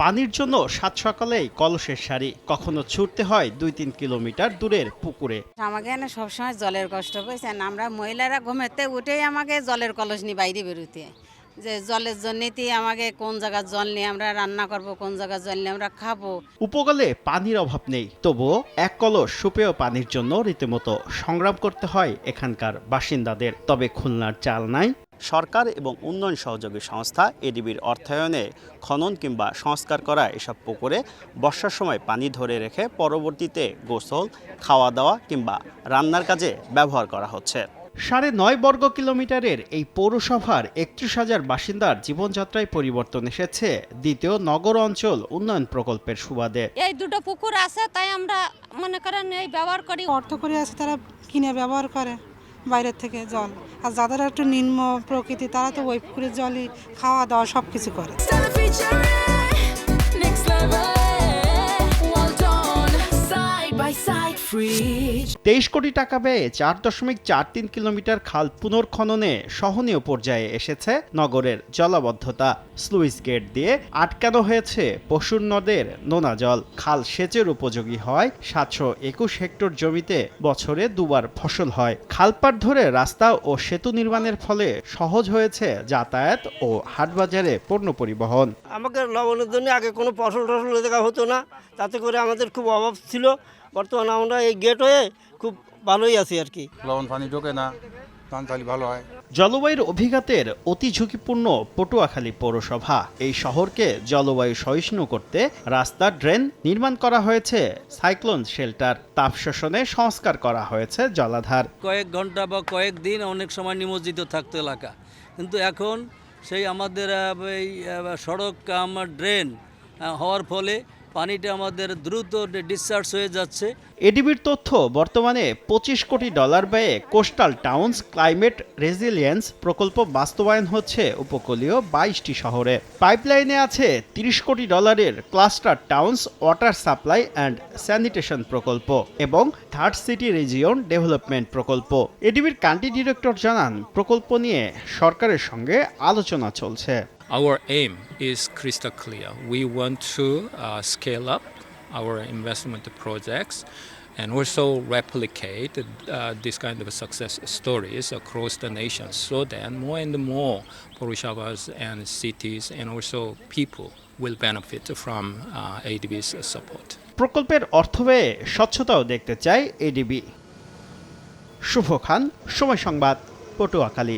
পানির জন্য সাত সকালেই কলসের সারি। কখনো ছুটতে হয় দুই তিন কিলোমিটার দূরের পুকুরে। আমাকে না সবসময় জলের কষ্ট পেয়েছেন আমরা মহিলারা ঘুমেতে উঠেই আমাকে জলের কলস নিয়ে বাইরে বেরোতে। যে জলের জন্যেতেই আমাকে কোন জায়গার জল নিয়ে আমরা রান্না করব কোন জায়গার জল নিয়ে আমরা খাব। উপকূলে পানির অভাব নেই। তবুও এক কলস সুপেয় পানির জন্য রীতিমতো সংগ্রাম করতে হয় এখানকার বাসিন্দাদের। তবে খুলনার চাল নাই। সরকার এবং উন্নয়ন সহযোগী সংস্থা এডিবির অর্থায়নে খনন কিংবা সংস্কার করা এসব পুকুরে বর্ষার সময় পানি ধরে রেখে পরবর্তীতে গোসল খাওয়া দাওয়া কিংবা রান্নার কাজে ব্যবহার করা হচ্ছে। সাড়ে নয় বর্গ কিলোমিটারের এই পৌরসভার একত্রিশ হাজার বাসিন্দার জীবনযাত্রায় পরিবর্তন এসেছে দ্বিতীয় নগর অঞ্চল উন্নয়ন প্রকল্পের সুবাদে। এই দুটো পুকুর আছে তাই আমরা মনে করেন এই ব্যবহার করি। অর্থ করে আছে তারা কিনে ব্যবহার করে। বাইরের থেকে জল। আর যাদের একটু নিম্ন প্রকৃতি, তারা তো ওই পুকুরের জলই খাওয়া দাওয়া সব কিছু করে তেইশ কোটি টাকা ব্যয়ে চার দশমিক চার তিন কিলোমিটার খাল পুনর্খননে সহনীয় পর্যায়ে এসেছে নগরের জলাবদ্ধতা। স্লুইস গেট দিয়ে আটকানো হয়েছে পশুর নদের নোনা জল। খাল সেচের উপযোগী হয়, সাতশো একুশ হেক্টর জমিতে বছরে দুবার ফসল হয়। খালপাট ধরে রাস্তা ও সেতু নির্মাণের ফলে সহজ হয়েছে যাতায়াত ও হাটবাজারে পণ্য পরিবহন। আমাকে লবণের জন্য আগে কোনো ফসল টসল দেখা হতো না। তাতে করে আমাদের খুব অভাব ছিল। বর্তমানে আমরা এই গেট হয়ে খুব ভালোই আছি আর কি। লবণ পানি ঢোকে না ধান চালি ভালো হয়। জলবায়ুর অভিঘাতের অতি ঝুঁকিপূর্ণ পটুয়াখালী পৌরসভা। এই শহরকে জলবায়ু সহিষ্ণু করতে রাস্তা ড্রেন নির্মাণ করা হয়েছে সাইক্লোন শেল্টার। তাপ শোষণে সংস্কার করা হয়েছে জলাধার। কয়েক ঘণ্টা বা কয়েক দিন অনেক সময় নিমজ্জিত থাকতো এলাকা। কিন্তু এখন সেই আমাদের এই সড়ক আমার ড্রেন হওয়ার ফলে পানিটা আমাদের দ্রুত ডিসচার্জ হয়ে যাচ্ছে। এডিবির তথ্য, বর্তমানে পঁচিশ কোটি ডলার ব্যয়ে কোস্টাল টাউন্স ক্লাইমেট রেজিলিয়েন্স প্রকল্প বাস্তবায়ন হচ্ছে উপকূলীয় বাইশটি শহরে। পাইপলাইনে আছে তিরিশ কোটি ডলারের cluster towns water supply and sanitation প্রকল্প এবং থার্ড সিটি রিজিয়ন ডেভেলপমেন্ট প্রকল্প। এডিবির কান্ট্রি ডিরেক্টর জানান, প্রকল্প নিয়ে সরকারের সঙ্গে আলোচনা চলছে। Our aim is crystal clear. We want to uh, scale up our investment projects and also replicate uh, this kind of success stories across the nation so that more and more Purushavas and cities and also people will benefit from uh, ADB's support. প্রকল্পের অর্থ ব্যয়ে স্বচ্ছতাও দেখতে চায় ADB শুভ খান সময় সংবাদ পটুয়াখালী